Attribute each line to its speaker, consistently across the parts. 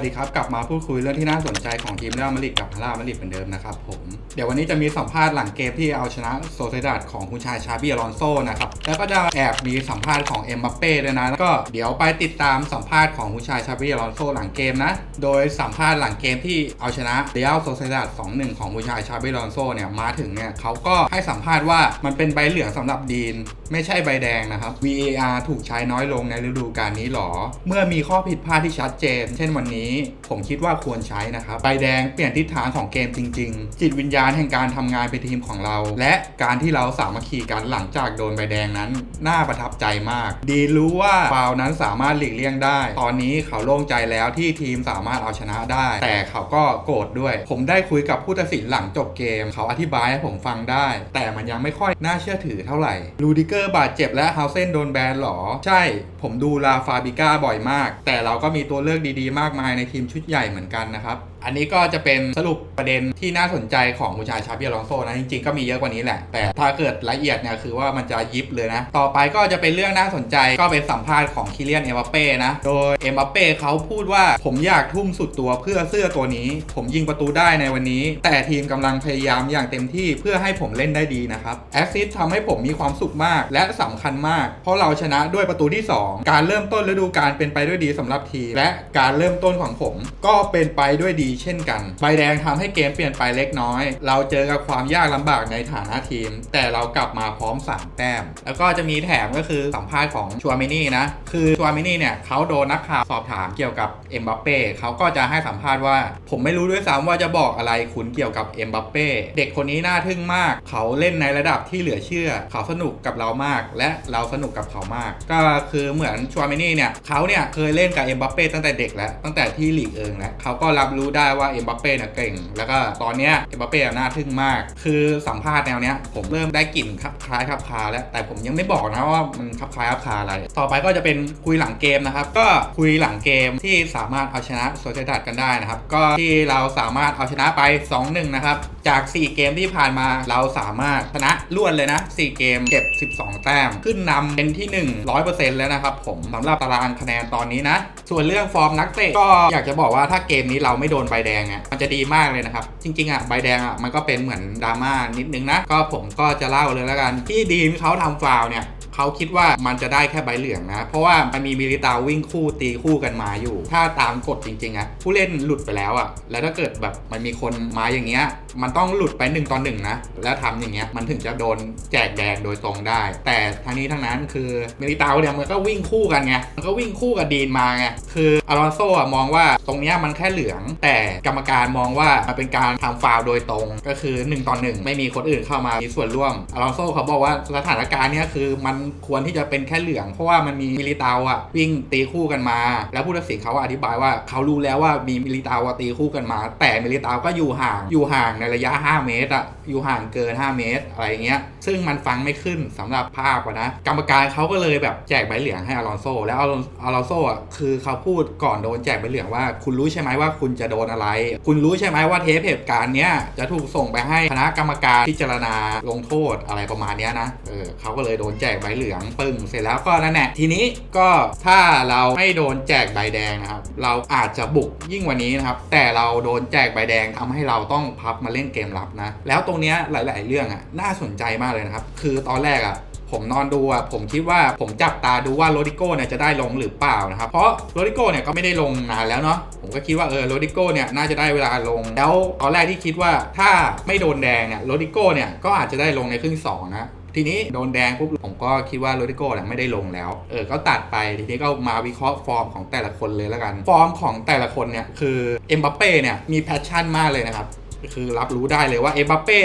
Speaker 1: วัสดีครับ กลับมาพูดคุยเรื่องที่น่าสนใจของทีมเรอัลมาดริดกับฮาร่ามาดริดเหมือนเดิมนะครับผม ดี๋ยววันนี้จะมีสัมภาษณ์หลังเกมที่เอาชนะโซเซดาดของคุณชายชาบีอลอนโซนะครับ แล้วก็จะแอบมีสัมภาษณ์ของเอ็มบัปเป้ด้วยนะแล้วก็เดี๋ยวไปติดตามสัมภาษณ์ของคุณชายชาบีอลอนโซหลังเกมนะ โดยสัมภาษณ์หลังเกมที่เอาชนะเรอัลโซเซดาด2-1 ของคุณชายชาบีอลอนโซเนี่ยมาถึงเนี่ยเขาก็ให้สัมภาษณ์ว่ามันเป็นใบเหลืองสำหรับดีน ไม่ใช่ใบแดงนะครับ VAR ถูกใช้น้อยลงในฤดูกาลนี้หรอ เมื่อมีข้อผิดพลาดที่ชัดเจน เช่นวันนี้ ผมคิดว่าควรใช้นะครับใบแดงเปลี่ยนทิศทางของเกมจริง ๆ จิตวิญญาณแห่งการทำงานเป็นทีมของเรา และการที่เราสามัคคีกันหลังจากโดนใบแดงนั้นน่าประทับใจมาก ดีรู้ว่าฟาวล์นั้นสามารถหลีกเลี่ยงได้ ตอนนี้เขาโล่งใจแล้วที่ทีมสามารถเอาชนะได้ แต่เขาก็โกรธด้วย ผมได้คุยกับผู้ตัดสินหลังจบเกม เขาอธิบายให้ผมฟังได้ แต่มันยังไม่ค่อยน่าเชื่อถือเท่าไหร่ลูดิเกอร์บาดเจ็บและเฮาเซนโดนแบนหรอ ใช่ ผมดูลาฟาบิก้าบ่อยมาก แต่เราก็มีตัวเลือกดีๆ มากมายในทีมชุดใหญ่เหมือนกันนะครับ อันนี้ก็จะเป็นสรุปประเด็นที่น่าสนใจของคุณชาชาเบิอลองโซนะ จริงๆ ก็มีเยอะกว่านี้แหละ แต่ถ้าเกิดละเอียดเนี่ยคือว่ามันจะยิบเลยนะ ต่อไปก็จะเป็นเรื่องน่าสนใจก็เป็นสัมภาษณ์ของคิเลียนเอ็มบัปเป้นะ โดยเอ็มบัปเป้เขาพูดว่าผมอยากทุ่มสุดตัวเพื่อเสื้อตัวนี้ ผมยิงประตูได้ในวันนี้ แต่ทีมกำลังพยายามอย่างเต็มที่เพื่อให้ผมเล่นได้ดีนะครับแอสซิสทำให้ผมมีความสุขมากและสำคัญมาก เพราะเราชนะด้วยประตูที่ 2 การเริ่มต้นฤดูกาลเป็นไปด้วยดีสำหรับทีมและการเริ่มต้นของผมก็เป็นไปด้วยดีเช่นกันใบแดงทำให้เกมเปลี่ยนไปเล็กน้อย เราเจอกับความยากลำบากในฐานะทีม แต่เรากลับมาพร้อม 3 แต้ม แล้วก็จะมีแถมก็คือสัมภาษณ์ของชัวมินี่นะ คือชัวมินี่เนี่ยเขาโดนนักข่าวสอบถามเกี่ยวกับเอ็มบัปเป้เขาก็จะให้สัมภาษณ์ว่า ผมไม่รู้ด้วยซ้ำว่าจะบอกอะไรคุณเกี่ยวกับเอ็มบัปเป้เด็กคนนี้น่าทึ่งมาก เขาเล่นในระดับที่เหลือเชื่อ เขาสนุกกับเรามาก และเราสนุกกับเขามาก ก็คือเหมือนชัวมินี่เนี่ยเขาเนี่ยเคยเล่นกับเอ็มบัปเป้ตั้งแต่เด็กแล้วตั้งแต่ที่ลีกเอิงแล้วเขาก็รับรู้ได้ว่าเอ็มบัปเป้เนี่ยเก่ง แล้วก็ตอนเนี้ยเอ็มบัปเป้น่าทึ่งมาก คือสัมภาษณ์แนวเนี้ยผมเริ่มได้กลิ่นคลับคล้ายคลับคาแล้ว แต่ผมยังไม่บอกนะว่ามันคลับคล้ายคลับคาอะไร ต่อไปก็จะเป็นคุยหลังเกมนะครับ ก็คุยหลังเกมที่สามารถเอาชนะโซเซดัดกันได้นะครับ ก็ที่เราสามารถเอาชนะไป 2-1 นะครับ จาก 4 เกมที่ผ่านมาเราสามารถชนะรวดเลยนะ 4 เกมเก็บ 12 แต้ม ขึ้นนำเป็นที่ 1 100%แล้วนะครับผมสำหรับตารางคะแนนตอนนี้นะ ส่วนเรื่องฟอร์มนักเตะก็อยากจะบอกว่าถ้าเกมนี้เราไม่โดนใบแดงอะมันจะดีมากเลยนะครับ จริงๆอะใบแดงอะมันก็เป็นเหมือนดราม่านิดนึงนะ ก็ผมก็จะเล่าเลยแล้วกันที่ดีนเขาทำฟาวเนี่ยเขาคิดว่ามันจะได้แค่ใบเหลืองนะ เพราะว่ามันมีมิริตาวิ่งคู่ตีคู่กันมาอยู่ ถ้าตามกฎจริงๆอะผู้เล่นหลุดไปแล้วอะแล้วถ้าเกิดแบบมันมีคนมาอย่างเงี้ยมันต้องหลุดไป1ต่อหนึ่งนะ แล้วทำอย่างเงี้ยมันถึงจะโดนแจกแดงโดยตรงได้ แต่ทั้งนี้ทั้งนั้นคือมิลิตาเนี่ยมันก็วิ่งคู่กันไงมันก็วิ่งคู่กับดีนมาไงคืออารอนโซอะมองว่าตรงเนี้ยมันแค่เหลือง แต่กรรมการมองว่ามันเป็นการทำฟาวโดยตรงก็คือ1ต่อหนึ่งไม่มีคนอื่นเข้ามามีส่วนร่วมอารอนโซเขาบอกว่าสถานการณ์เนี้ยคือมันควรที่จะเป็นแค่เหลือง เพราะว่ามันมีมิลิตาอะวิ่งตีคู่กันมา แล้วผู้ตัดสินเขาอธิบายว่าเขารู้แล้วว่ามีมิลิตาอะตีคู่กันมา แต่มิลิตาก็อยู่ห่างอยู่ห่างในระยะ 5 เมตรอะอยู่ห่างเกิน 5 เมตร อะไรเงี้ย ซึ่งมันฟังไม่ขึ้นสำหรับภาพอะนะ กรรมการเขาก็เลยแบบแจกใบเหลืองให้อารอนโซ แล้วอารอนอารอนโซอะคือเขาพูดก่อนโดนแจกใบเหลืองว่า คุณรู้ใช่ไหมว่าคุณจะโดนอะไร คุณรู้ใช่ไหมว่าเทปเหตุการณ์เนี้ยจะถูกส่งไปให้คณะกรรมการพิจารณาลงโทษอะไรประมาณเนี้ยนะ เออเขาก็เลยโดนแจกใบเหลืองปึ้งเสร็จแล้วก็นั่นแหละทีนี้ก็ถ้าเราไม่โดนแจกใบแดงนะครับเราอาจจะบุกยิ่งกว่านี้นะครับแต่เราโดนแจกใบแดงทำให้เราต้องพับมาเล่นเกมรับนะ แล้วตรงเนี้ยหลาย ๆ เรื่องอะน่าสนใจมากเลยนะครับ คือตอนแรกอะผมนอนดูอะผมคิดว่าผมจับตาดูว่าโรดิโก้เนี่ยจะได้ลงหรือเปล่านะครับ เพราะโรดิโก้เนี่ยก็ไม่ได้ลงนานแล้วเนาะผมก็คิดว่าเออโรดิโก้เนี่ยน่าจะได้เวลาลง แล้วตอนแรกที่คิดว่าถ้าไม่โดนแดงเนี่ยโรดิโก้เนี่ยก็อาจจะได้ลงในครึ่งสองนะทีนี้โดนแดงปุ๊บผมก็คิดว่าโรดิโก้เนี่ยไม่ได้ลงแล้ว เออ ก็ตัดไป ทีนี้ก็มาวิเคราะห์ฟอร์มของแต่ละคนเลยแล้วกัน ฟอร์มของแต่ละคนเนี่ยคือเอ็มบัปเป้เนี่ยมีแพชชั่นมากเลยนะครับ คือรับรู้ได้เลยว่าเอ็มบัปเป้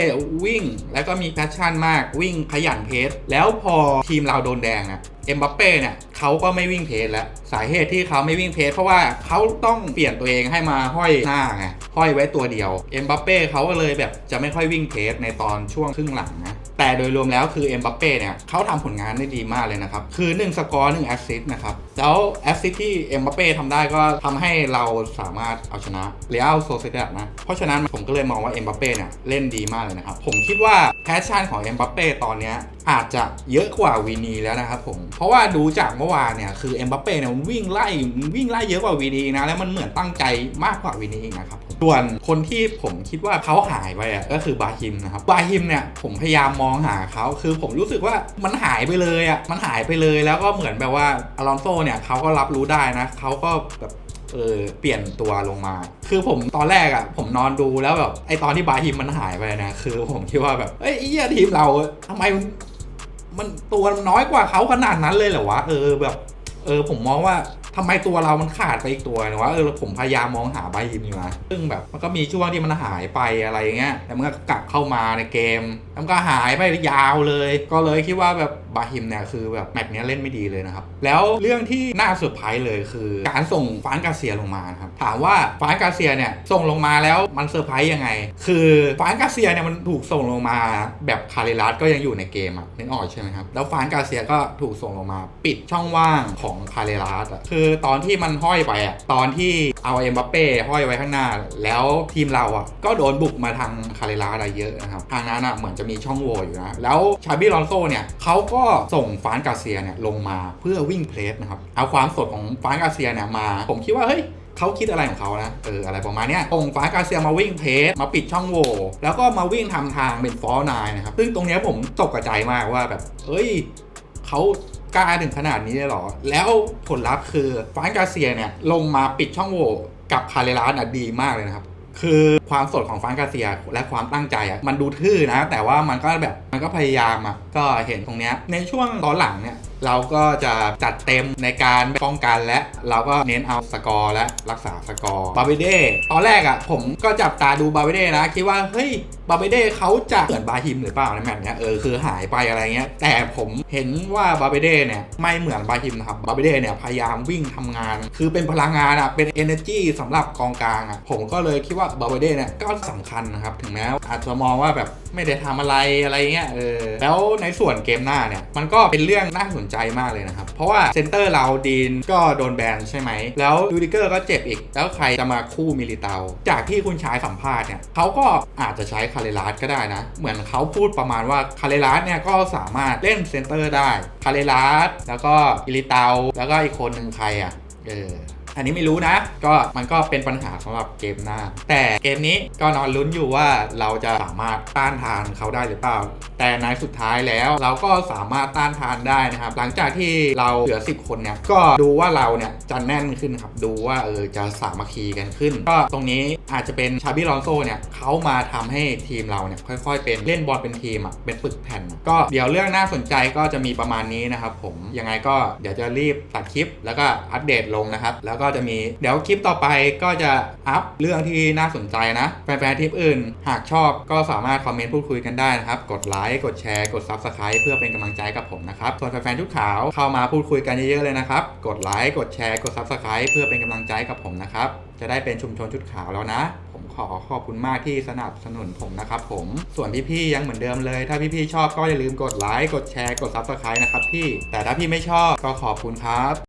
Speaker 1: วิ่ง แล้วก็มีแพชชั่นมากวิ่งขยันเพสแล้วพอทีมเราโดนแดงอะเอ็มบัปเป้เนี่ยเขาก็ไม่วิ่งเพสแล้ว สาเหตุที่เขาไม่วิ่งเพสเพราะว่าเขาต้องเปลี่ยนตัวเองให้มาห้อยหน้าไงห้อยไว้ตัวเดียวเอ็มบัปเป้เขาก็เลยแบบจะไม่ค่อยวิ่งเพสในตอนช่วงครึ่งหลังนะ แต่โดยรวมแล้วคือเอ็มบัปเป้เนี่ยเขาทำผลงานได้ดีมากเลยนะครับ คือ 1 สกอร์1แอสซิสต์นะครับ แล้วแอสซิสต์ที่เอ็มบัปเป้ทำได้ก็ทำให้เราสามารถเอาชนะเรอัลโซเซดานะ เพราะฉะนั้นผมก็เลยมองว่าเอ็มบัปเป้เนี่ยเล่นดีมากเลยนะครับ ผมคิดว่าแพชชั่นของเอ็มบัปเป้ตอนเนี้ยอาจจะเยอะกว่าวีนีแล้วนะครับผม เพราะว่าดูจากเมื่อวานเนี่ยคือเอ็มบัปเป้เนี่ยมันวิ่งไล่วิ่งไล่เยอะกว่าวีนีนะแล้วมันเหมือนตั้งใจมากกว่าวีนีอีกนะครับ ส่วนคนที่ผมคิดว่าเขาหายไปอะก็คือบาฮิมนะครับบาฮิมเนี่ยผมพยายามมองหาเขาคือผมรู้สึกว่ามันหายไปเลยอะมันหายไปเลยแล้วก็เหมือนแบบว่าอลอนโซเนี่ยเขาก็รับรู้ได้นะเขาก็แบบเออเปลี่ยนตัวลงมา คือผมตอนแรกอะ่ะ ผมนอนดูแล้วแบบไอตอนที่บาฮิมมันหายไปนะ คือผมคิดว่าแบบเอ้ยไอ้เหี้ยทีมเราทำไมมันมันตัวมันน้อยกว่าเขาขนาดนั้นเลยเหรอวะเออแบบ เออผมมองว่า ทำไมตัวเรามันขาดไปอีกตัวนะว่าเออผมพยายามมองหาใบยิมอยู่นะซึ่งแบบมันก็มีช่วงที่มันหายไปอะไรเงี้ยแต่มันก็กลับเข้ามาในเกมแล้วมันก็หายไปยาวเลย ก็เลยคิดว่าแบบ บาฮิมเนี่ยคือแบบแมตช์นี้เล่นไม่ดีเลยนะครับ แล้วเรื่องที่น่าเซอร์ไพรส์เลยคือ การส่งฟานกาเซียลงมาครับ ถามว่าฟานกาเซียเนี่ยส่งลงมาแล้วมันเซอร์ไพรส์ยังไง คือฟานกาเซียเนี่ยมันถูกส่งลงมาแบบคาริลัสก็ยังอยู่ในเกมอะนึกออกใช่ไหมครับแล้วฟานกาเซียก็ถูกส่งลงมา ปิดช่องว่างของคาริลัสอะคือตอนที่มันห้อยไปอะตอนที่เอาเอ็มบัปเป้ห้อยไว้ข้างหน้า แล้วทีมเราอะก็โดนบุกมาทางคาริลัสอะไรเยอะนะครับทางนั้นอะเหมือนจะมีช่องโหว่อยู่นะแล้วชาบิลอนโซเนี่ยเขาก็ส่งฟานกาเซียเนี่ยลงมาเพื่อวิ่งเพลสนะครับ เอาความสดของฟานกาเซียเนี่ยมา ผมคิดว่าเฮ้ยเขาคิดอะไรของเขานะ เออ อะไรประมาณนี้องฟ้ากาเซียมาวิ่งเพสมาปิดช่องโหว่ แล้วก็มาวิ่งทำทางเป็นฟอลนายนะครับ ซึ่งตรงนี้ผมตกใจมากว่าแบบ เอ้ย เขากล้าถึงขนาดนี้เลยหรอ แล้วผลลัพธ์คือฟานกาเซียเนี่ย ลงมาปิดช่องโหว่กับคาเรลาสอะดีมากเลยนะครับ คือความสดของฟรานกาเซียและความตั้งใจอะมันดูทื่อนะ แต่ว่ามันก็แบบมันก็พยายามอะก็เห็นตรงเนี้ยในช่วงตอนหลังเนี่ยเราก็จะจัดเต็มในการป้องกันและเราก็เน้นเอาสกอร์และรักษาสกอร์บาเบเด้ตอนแรกอะผมก็จับตาดูบาเบเด้นะ คิดว่าเฮ้ยบาเบเด้เขาจะเหมือนบาฮิมหรือเปล่าในแมตช์เนี้ยเออคือหายไปอะไรเงี้ยแต่ผมเห็นว่าบาเบเด้เนี่ยไม่เหมือนบาฮิมนะครับบาเบเด้เนี่ยพยายามวิ่งทำงาน คือเป็นพลังงานอะเป็น energy สำหรับกองกลางอะผมก็เลยคิดว่าบาเบเด้เนี่ยก็สำคัญนะครับ ถึงแม้อาจจะมองว่าแบบไม่ได้ทำอะไรอะไรเงี้ยเออแล้วในส่วนเกมหน้าเนี่ย มันก็เป็นเรื่องน่าสนใจมากเลยนะครับ เพราะว่าเซนเตอร์เราดีนก็โดนแบนใช่ไหม แล้วดูดิเกอร์ก็เจ็บอีก แล้วใครจะมาคู่มิลิเตา จากที่คุณชายสัมภาษณ์เนี่ยเขาก็อาจจะใช้คาเรลัสก็ได้นะ เหมือนเขาพูดประมาณว่าคาเรลัสเนี่ยก็สามารถเล่นเซนเตอร์ได้คาเรลัสแล้วก็มิลิเตา แล้วก็อีกคนหนึ่งใครอะเออ อันนี้ไม่รู้นะ ก็มันก็เป็นปัญหาสำหรับเกมหน้า แต่เกมนี้ก็นอนลุ้นอยู่ว่าเราจะสามารถต้านทานเขาได้หรือเปล่า แต่ในสุดท้ายแล้วเราก็สามารถต้านทานได้นะครับ หลังจากที่เราเหลือ 10 คนเนี่ยก็ดูว่าเราเนี่ยจะแน่นขึ้นครับดูว่าเออจะสามัคคีกันขึ้น ก็ตรงนี้อาจจะเป็นชาบิลอนโซเนี่ยเขามาทำให้ทีมเราเนี่ยค่อยๆ เป็นเล่นบอลเป็นทีมอะเป็นปึกแผ่น ก็เดี๋ยวเรื่องน่าสนใจก็จะมีประมาณนี้นะครับผมยังไงก็เดี๋ยวจะรีบตัดคลิป แล้วก็อัปเดตลงนะครับ แล้วก็จะมีเดี๋ยวคลิปต่อไปก็จะอัพเรื่องที่น่าสนใจนะแฟนๆทีมอื่น หากชอบก็สามารถคอมเมนต์พูดคุยกันได้นะครับ กดไลค์กดแชร์กด Subscribe เพื่อเป็นกำลังใจกับผมนะครับส่วนแฟนๆทุกขาวเข้ามาพูดคุยกันเยอะๆเลยนะครับ กดไลค์กดแชร์กด Subscribe เพื่อเป็นกำลังใจกับผมนะครับจะได้เป็นชุมชนชุดขาวแล้วนะ ผมขอขอบคุณมากที่สนับสนุนผมนะครับผม ส่วนพี่ๆยังเหมือนเดิมเลย ถ้าพี่ๆชอบก็อย่าลืมกดไลค์ กดแชร์ กดซับสไครต์นะครับพี่ แต่ถ้าพี่ไม่ชอบก็ขอบคุณครับ